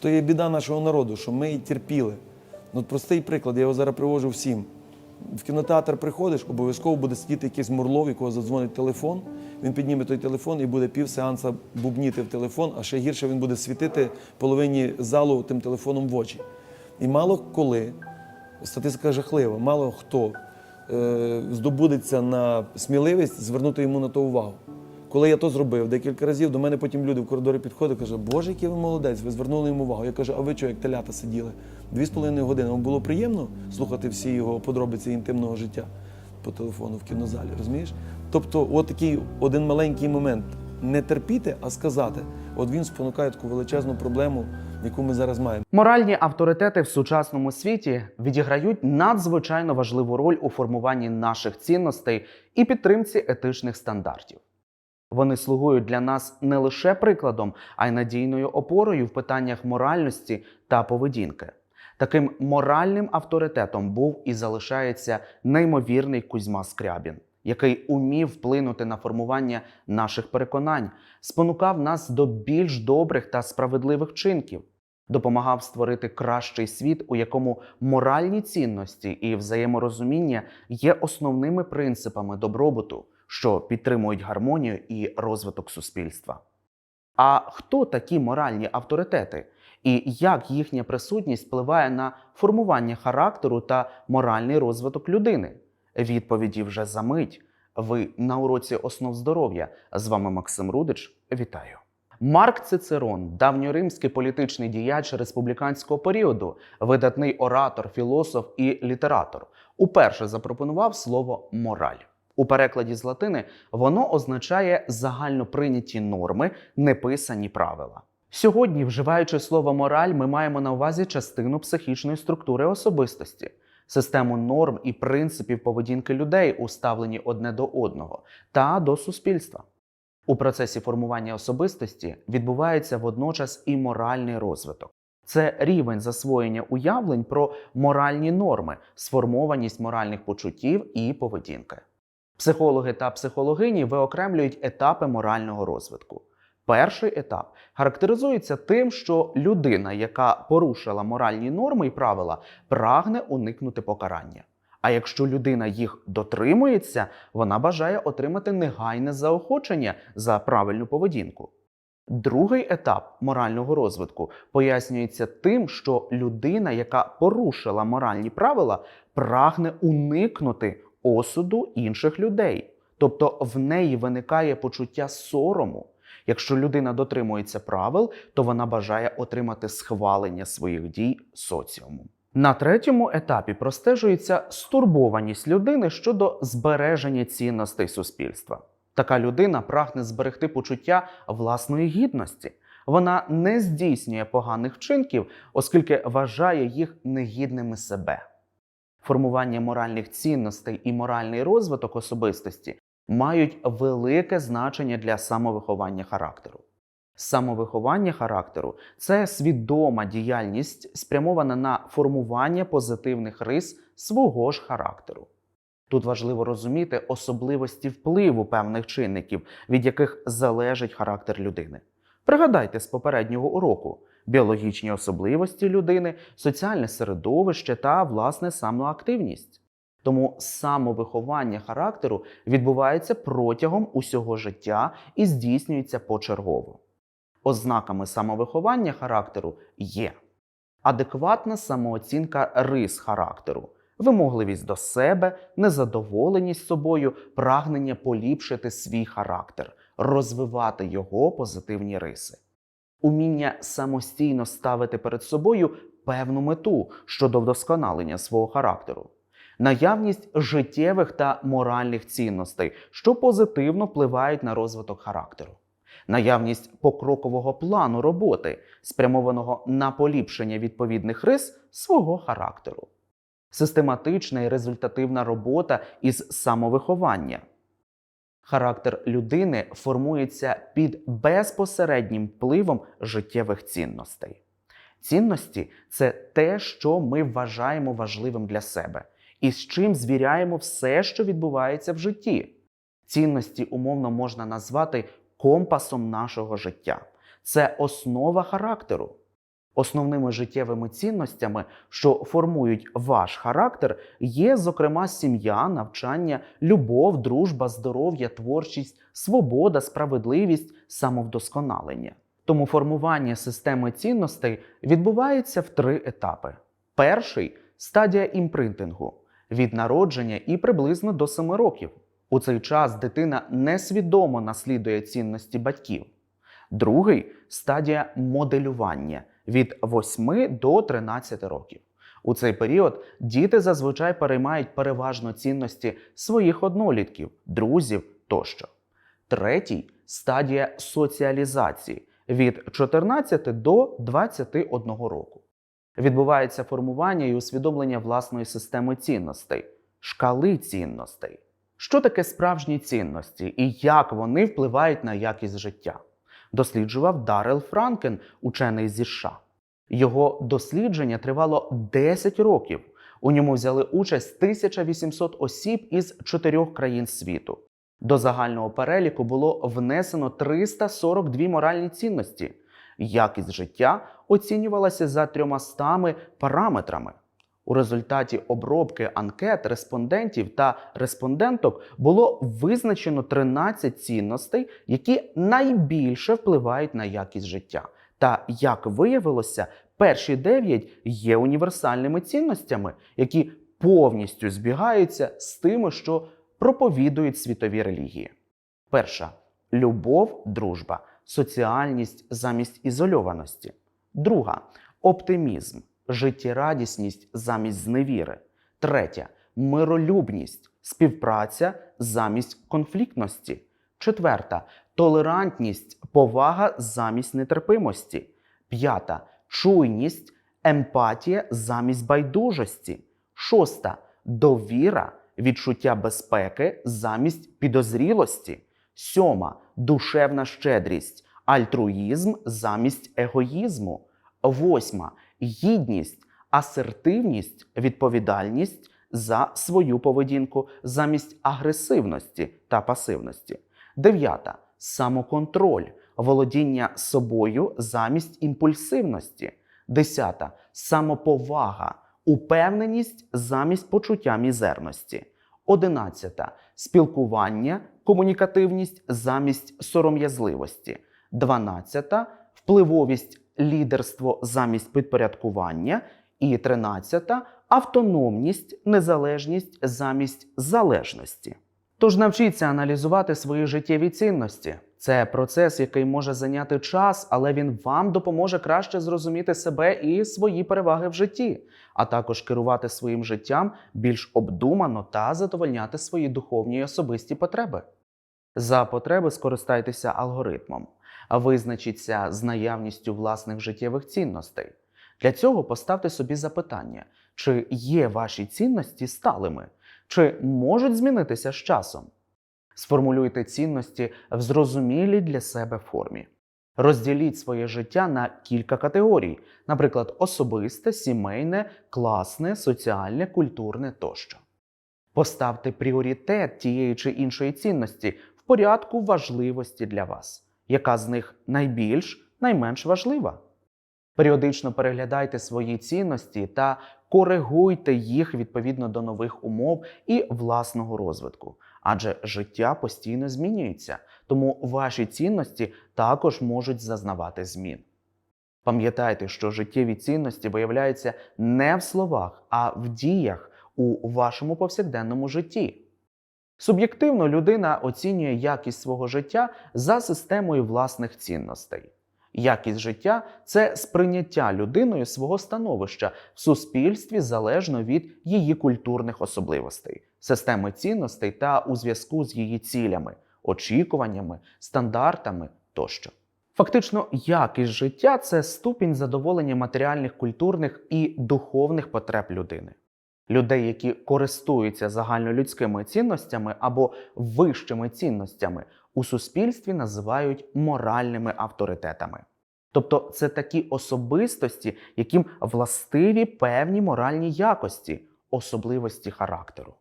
То є біда нашого народу, що ми терпіли. Ну, простий приклад, я його зараз привожу всім. В кінотеатр приходиш, обов'язково буде сидіти якийсь мурлов, якого задзвонить телефон. Він підніме той телефон і буде пів сеанса бубніти в телефон, а ще гірше він буде світити половині залу тим телефоном в очі. І мало коли, статистика жахлива, мало хто е, здобудеться на сміливість звернути йому на то увагу. Коли я то зробив декілька разів, до мене потім люди в коридорі підходять, кажуть, Боже, який ви молодець, ви звернули йому увагу. Я кажу, а ви чого, як телята сиділи? Дві з половиною години. Вам було приємно слухати всі його подробиці інтимного життя по телефону в кінозалі, розумієш? Тобто, от такий один маленький момент не терпіти, а сказати. От він спонукає таку величезну проблему, яку ми зараз маємо. Моральні авторитети в сучасному світі відіграють надзвичайно важливу роль у формуванні наших цінностей і підтримці етичних стандартів. Вони слугують для нас не лише прикладом, а й надійною опорою в питаннях моральності та поведінки. Таким моральним авторитетом був і залишається неймовірний Кузьма Скрябін, який умів вплинути на формування наших переконань, спонукав нас до більш добрих та справедливих вчинків, допомагав створити кращий світ, у якому моральні цінності і взаєморозуміння є основними принципами добробуту, що підтримують гармонію і розвиток суспільства. А хто такі моральні авторитети? І як їхня присутність впливає на формування характеру та моральний розвиток людини? Відповіді вже за мить. Ви на уроці основ здоров'я. З вами Максим Рудич. Вітаю. Марк Цицерон, давньоримський політичний діяч республіканського періоду, видатний оратор, філософ і літератор, уперше запропонував слово мораль. У перекладі з латини воно означає загальноприйняті норми, неписані правила. Сьогодні, вживаючи слово мораль, ми маємо на увазі частину психічної структури особистості, систему норм і принципів поведінки людей, уставлені одне до одного, та до суспільства. У процесі формування особистості відбувається водночас і моральний розвиток. Це рівень засвоєння уявлень про моральні норми, сформованість моральних почуттів і поведінки. Психологи та психологині виокремлюють етапи морального розвитку. Перший етап характеризується тим, що людина, яка порушила моральні норми і правила, прагне уникнути покарання. А якщо людина їх дотримується, вона бажає отримати негайне заохочення за правильну поведінку. Другий етап морального розвитку пояснюється тим, що людина, яка порушила моральні правила, прагне уникнути осуду інших людей. Тобто в неї виникає почуття сорому. Якщо людина дотримується правил, то вона бажає отримати схвалення своїх дій соціумом. На третьому етапі простежується стурбованість людини щодо збереження цінностей суспільства. Така людина прагне зберегти почуття власної гідності. Вона не здійснює поганих вчинків, оскільки вважає їх негідними себе. Формування моральних цінностей і моральний розвиток особистості мають велике значення для самовиховання характеру. Самовиховання характеру це свідома діяльність, спрямована на формування позитивних рис свого ж характеру. Тут важливо розуміти особливості впливу певних чинників, від яких залежить характер людини. Пригадайте з попереднього уроку біологічні особливості людини, соціальне середовище та власне самоактивність. Тому самовиховання характеру відбувається протягом усього життя і здійснюється почергово. Ознаками самовиховання характеру є адекватна самооцінка рис характеру, вимогливість до себе, незадоволеність собою, прагнення поліпшити свій характер, розвивати його позитивні риси, уміння самостійно ставити перед собою певну мету щодо вдосконалення свого характеру. Наявність життєвих та моральних цінностей, що позитивно впливають на розвиток характеру наявність покрокового плану роботи, спрямованого на поліпшення відповідних рис свого характеру, систематична і результативна робота із самовиховання. Характер людини формується під безпосереднім впливом життєвих цінностей. Цінності це те, що ми вважаємо важливим для себе, і з чим звіряємо все, що відбувається в житті. Цінності умовно можна назвати компасом нашого життя. Це основа характеру. Основними життєвими цінностями, що формують ваш характер, є, зокрема, сім'я, навчання, любов, дружба, здоров'я, творчість, свобода, справедливість, самовдосконалення. Тому формування системи цінностей відбувається в три етапи. Перший стадія імпринтингу від народження і приблизно до 7 років. У цей час дитина несвідомо наслідує цінності батьків. Другий стадія моделювання від 8 до 13 років. У цей період діти зазвичай переймають переважно цінності своїх однолітків, друзів тощо. Третій стадія соціалізації від 14 до 21 року. Відбувається формування і усвідомлення власної системи цінностей, шкали цінностей. Що таке справжні цінності і як вони впливають на якість життя? Досліджував Дарел Франкен, учений зі США. Його дослідження тривало 10 років. У ньому взяли участь 1800 осіб із чотирьох країн світу. До загального переліку було внесено 342 моральні цінності. Якість життя оцінювалася за 300 параметрами. У результаті обробки анкет респондентів та респонденток було визначено 13 цінностей, які найбільше впливають на якість життя. Та як виявилося, перші 9 є універсальними цінностями, які повністю збігаються з тими, що проповідують світові релігії. Перша любов, дружба, соціальність замість ізольованості. Друга оптимізм, життєрадісність замість зневіри. Третя миролюбність, співпраця замість конфліктності. Четверта толерантність, повага замість нетерпимості. П'ята чуйність, емпатія замість байдужості. Шоста довіра, відчуття безпеки замість підозрілості. Сьома душевна щедрість, альтруїзм замість егоїзму. Восьма гідність, асертивність, відповідальність за свою поведінку замість агресивності та пасивності. Дев'ята самоконтроль, володіння собою замість імпульсивності. Десята самоповага, упевненість замість почуття мізерності. Одинадцята спілкування, комунікативність замість сором'язливості. Дванадцята впливовість, лідерство замість підпорядкування. І тринадцята автономність, незалежність замість залежності. Тож навчіться аналізувати свої життєві цінності. Це процес, який може зайняти час, але він вам допоможе краще зрозуміти себе і свої переваги в житті, а також керувати своїм життям більш обдумано та задовольняти свої духовні і особисті потреби. За потреби скористайтеся алгоритмом, а визначіться з наявністю власних життєвих цінностей. Для цього поставте собі запитання, чи є ваші цінності сталими, чи можуть змінитися з часом. Сформулюйте цінності в зрозумілій для себе формі. Розділіть своє життя на кілька категорій, наприклад, особисте, сімейне, класне, соціальне, культурне тощо. Поставте пріоритет тієї чи іншої цінності в порядку важливості для вас, яка з них найбільш, найменш важлива. Періодично переглядайте свої цінності та коригуйте їх відповідно до нових умов і власного розвитку, адже життя постійно змінюється, тому ваші цінності також можуть зазнавати змін. Пам'ятайте, що життєві цінності виявляються не в словах, а в діях у вашому повсякденному житті. Суб'єктивно людина оцінює якість свого життя за системою власних цінностей. Якість життя це сприйняття людиною свого становища в суспільстві залежно від її культурних особливостей, системи цінностей та у зв'язку з її цілями, очікуваннями, стандартами тощо. Фактично, якість життя це ступінь задоволення матеріальних, культурних і духовних потреб людини. Людей, які користуються загальнолюдськими цінностями або вищими цінностями, у суспільстві називають моральними авторитетами. Тобто це такі особистості, яким властиві певні моральні якості, особливості характеру.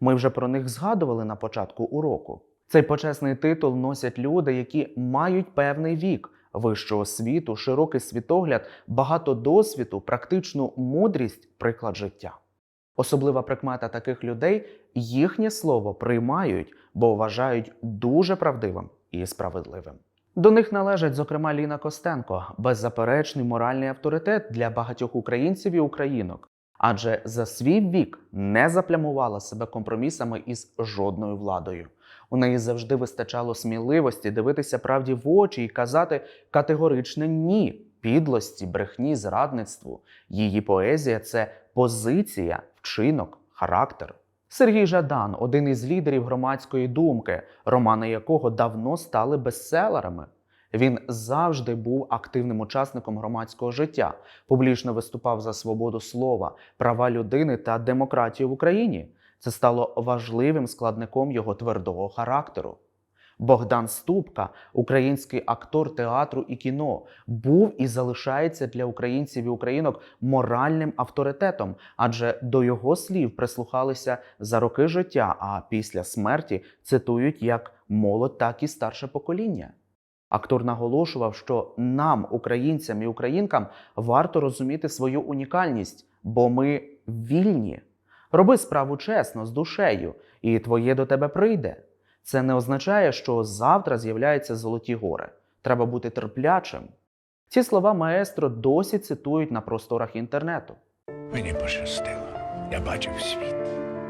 Ми вже про них згадували на початку уроку. Цей почесний титул носять люди, які мають певний вік, вищу освіту, широкий світогляд, багато досвіду, практичну мудрість, приклад життя. Особлива прикмета таких людей їхнє слово приймають, бо вважають дуже правдивим і справедливим. До них належить, зокрема, Ліна Костенко, беззаперечний моральний авторитет для багатьох українців і українок, адже за свій вік не заплямувала себе компромісами із жодною владою. У неї завжди вистачало сміливості дивитися правді в очі і казати категоричне ні підлості, брехні, зрадництву. Її поезія це позиція, вчинок, характер. Сергій Жадан один із лідерів громадської думки, романи якого давно стали бестселерами. Він завжди був активним учасником громадського життя, публічно виступав за свободу слова, права людини та демократію в Україні. Це стало важливим складником його твердого характеру. Богдан Ступка, український актор театру і кіно, був і залишається для українців і українок моральним авторитетом, адже до його слів прислухалися за роки життя, а після смерті цитують як молодь, так і старше покоління. Актор наголошував, що нам, українцям і українкам, варто розуміти свою унікальність, бо ми вільні. Роби справу чесно, з душею, і твоє до тебе прийде. Це не означає, що завтра з'являються золоті гори. Треба бути терплячим. Ці слова маестро досі цитують на просторах інтернету. Мені пощастило. Я бачив світ.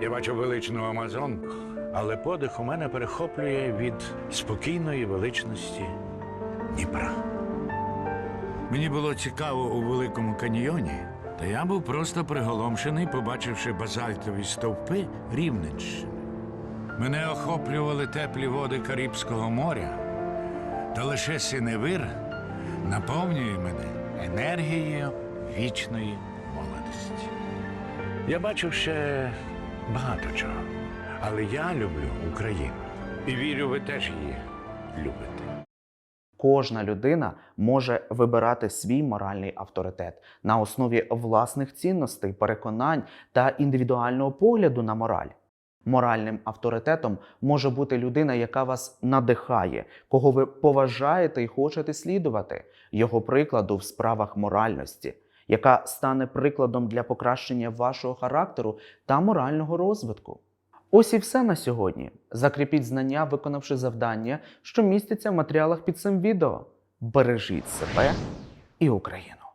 Я бачив величну Амазонку, але подих у мене перехоплює від спокійної величності Дніпра. Мені було цікаво у Великому каньйоні, та я був просто приголомшений, побачивши базальтові стовпи Рівненщини. Мене охоплювали теплі води Карибського моря, та лише синевир наповнює мене енергією вічної молодості. Я бачив ще багато чого, але я люблю Україну і вірю, ви теж її любите. Кожна людина може вибирати свій моральний авторитет на основі власних цінностей, переконань та індивідуального погляду на мораль. Моральним авторитетом може бути людина, яка вас надихає, кого ви поважаєте і хочете слідувати, його прикладу в справах моральності, яка стане прикладом для покращення вашого характеру та морального розвитку. Ось і все на сьогодні. Закріпіть знання, виконавши завдання, що містяться в матеріалах під цим відео. Бережіть себе і Україну.